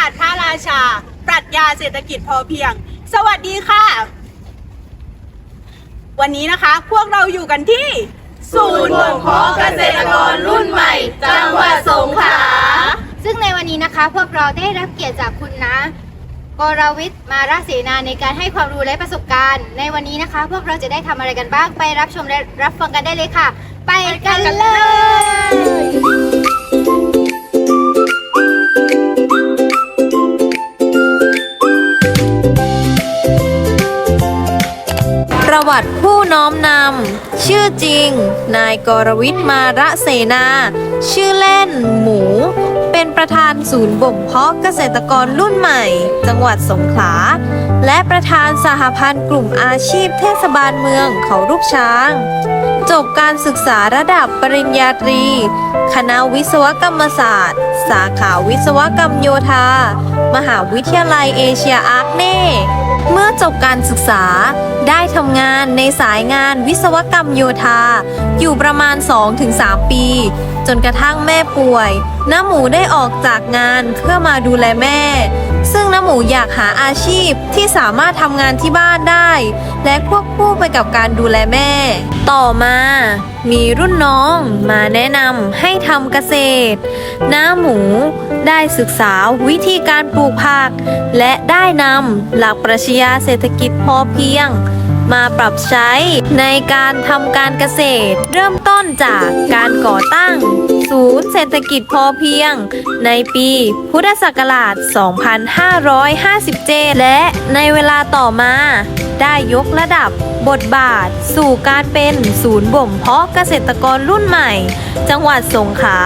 าสตราชา ปรัชญาเศรษฐกิจพอเพียง สวัสดีค่ะ วันนี้นะคะพวกเราอยู่กันที่ ศูนย์บ่มเพาะเกษตรกรรุ่นใหม่ จังหวัดสงขลาซึ่งในวันนี้นะคะพวกเราได้รับเกียรติจากคุณนะกรวิทย์มาราเสนาในการให้ความรู้และประสบการณ์ ในวันนี้นะคะ พวกเราจะได้ทำอะไรกันบ้าง ไปรับชมและรับฟังกันได้เลยค่ะ ไปกันเลย วัติผู้น้อมนำ ชื่อจริง นายกรวิทย์มาระเสนา ชื่อเล่น หมู เป็นประธานศูนย์บ่มเพาะเกษตรกรรุ่นใหม่ จังหวัดสงขลา และประธานสหพันธ์กลุ่มอาชีพเทศบาลเมืองเขารูปช้าง จบการศึกษาระดับปริญญาตรี คณะวิศวกรรมศาสตร์ สาขาวิศวกรรมโยธา มหาวิทยาลัยเอเชียอาร์เน่ เมื่อจบการศึกษา ได้ทำงานในสายงานวิศวกรรมโยธา อยู่ประมาณ 2-3 ปี จนกระทั่งแม่ป่วย น้าหมูได้ออกจากงานเพื่อมาดูแลแม่ ซึ่งน้าหมูอยากหาอาชีพที่สามารถทำงานที่บ้านได้ และควบคู่ไปกับการดูแลแม่ ต่อมา มีรุ่นน้องมาแนะนำให้ทำเกษตร น้าหมูได้ศึกษาวิธีการปลูกผัก และได้นำหลักปรัชญาเศรษฐกิจพอเพียงมาปรับใช้ในการทำการเกษตร เริ่มต้นจากการก่อตั้ง ศูนย์เศรษฐกิจพอเพียง ในปีพุทธศักราช 2557 และในเวลาต่อมา ได้ยกระดับบทบาท สู่การเป็นศูนย์บ่มเพาะเกษตรกรรุ่นใหม่ จังหวัดสงขลา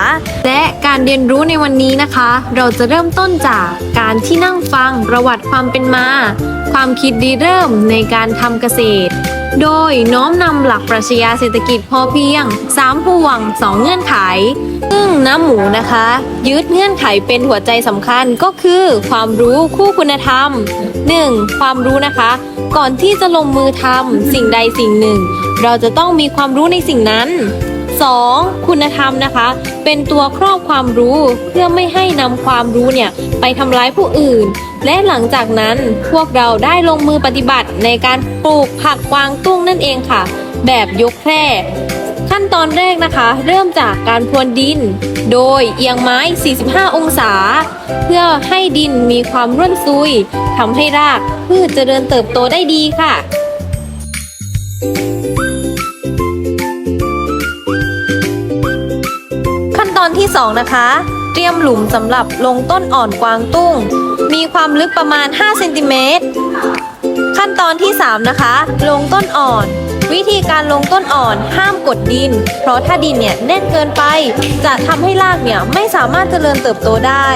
และการเรียนรู้ในวันนี้นะคะ เราจะเริ่มต้นจากการที่นั่งฟังประวัติความเป็นมา ความคิดดีเริ่มในการทำเกษตร โดยน้อมนำหลักปรัชญาเศรษฐกิจพอเพียง 3 ห่วง 2 เงื่อนไข ซึ่งน้ำหมูนะคะ ยึดเงื่อนไขเป็นหัวใจสำคัญก็คือ ความรู้คู่คุณธรรม 1. ความรู้นะคะ ก่อนที่จะลงมือทำสิ่งใดสิ่งหนึ่ง เราจะต้องมีความรู้ในสิ่งนั้น 2. คุณธรรมนะคะ เป็นตัวครอบความรู้เพื่อไม่ให้นำความรู้เนี่ยไปทำร้ายผู้อื่น และหลังจากนั้นพวกเราได้ลงมือปฏิบัติในการปลูกผักกวางตุ้งนั่นเองค่ะ แบบยกแพร่ขั้นตอนแรกนะคะ เริ่มจากการพรวนดิน โดยเอียงไม้ 45 องศา เพื่อให้ดินมีความร่วนซุยทำให้รากพืชเจริญเติบโตได้ดีค่ะ อนที่ 2 นะคะ เตรียมหลุมสำหรับลงต้นอ่อนกวางตุ้ง มีความลึกประมาณ 5 เซนติเมตร ขั้นตอนที่ 3 นะคะ ลงต้นอ่อน วิธีการลงต้นอ่อนห้ามกดดิน เพราะถ้าดินเนี่ยแน่นเกินไป จะทำให้รากเนี่ยไม่สามารถเจริญเติบโตได้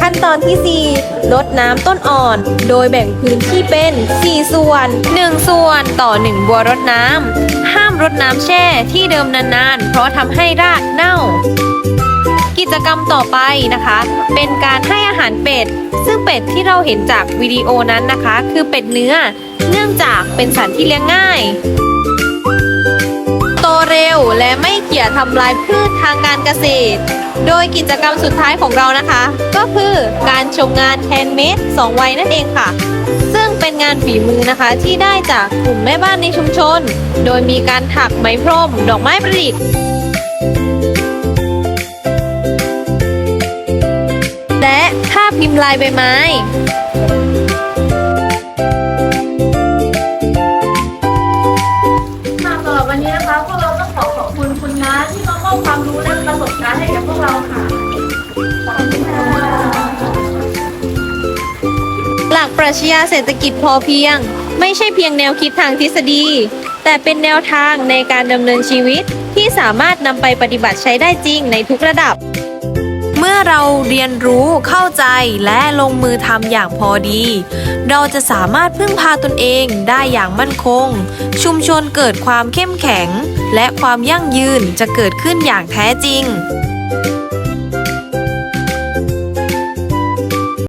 ขั้นตอนที่ 4 ลดน้ำต้นอ่อน โดยแบ่งพื้นที่เป็น 4 ส่วน 1 ส่วนต่อ 1 บัวรดน้ำห้ามรดน้ำแช่ที่เดิมนานๆ เพราะทำให้รากเน่า กิจกรรมต่อไปนะคะ เป็นการให้อาหารเป็ด ซึ่งเป็ดที่เราเห็นจากวิดีโอนั้นนะคะ คือเป็ดเนื้อ เนื่องจากเป็นสัตว์ที่เลี้ยงง่าย โตเร็วและไม่เกี่ยทำลายพืชทางการเกษตร โดยกิจกรรมสุดท้ายของเรานะคะ ก็คือการชมงานแฮนด์เมดสองวัยนั่นเองค่ะ ซึ่งเป็นงานฝีมือนะคะที่ได้จากกลุ่มแม่บ้านในชุมชน โดยมีการถักไหมพรม ดอกไม้ประดิษฐ์ พพิมพ์ลายใบไม้ ค่ะสำหรับวันนี้นะคะพวกเราต้องขอขอบคุณคุณน้าที่มามอบความรู้และประสบการณ์ให้กับพวกเราค่ะ ขอบคุณค่ะ หลักปรัชญาเศรษฐกิจพอเพียง ไม่ใช่เพียงแนวคิดทางทฤษฎี แต่เป็นแนวทางในการดำเนินชีวิตที่สามารถนำไปปฏิบัติใช้ได้จริงในทุกระดับเมื่อ เราเรียนรู้เข้าใจและลงมือทำอย่างพอดี เราจะสามารถพึ่งพาตนเองได้อย่างมั่นคง ชุมชนเกิดความเข้มแข็ง และความยั่งยืนจะเกิดขึ้นอย่างแท้จริง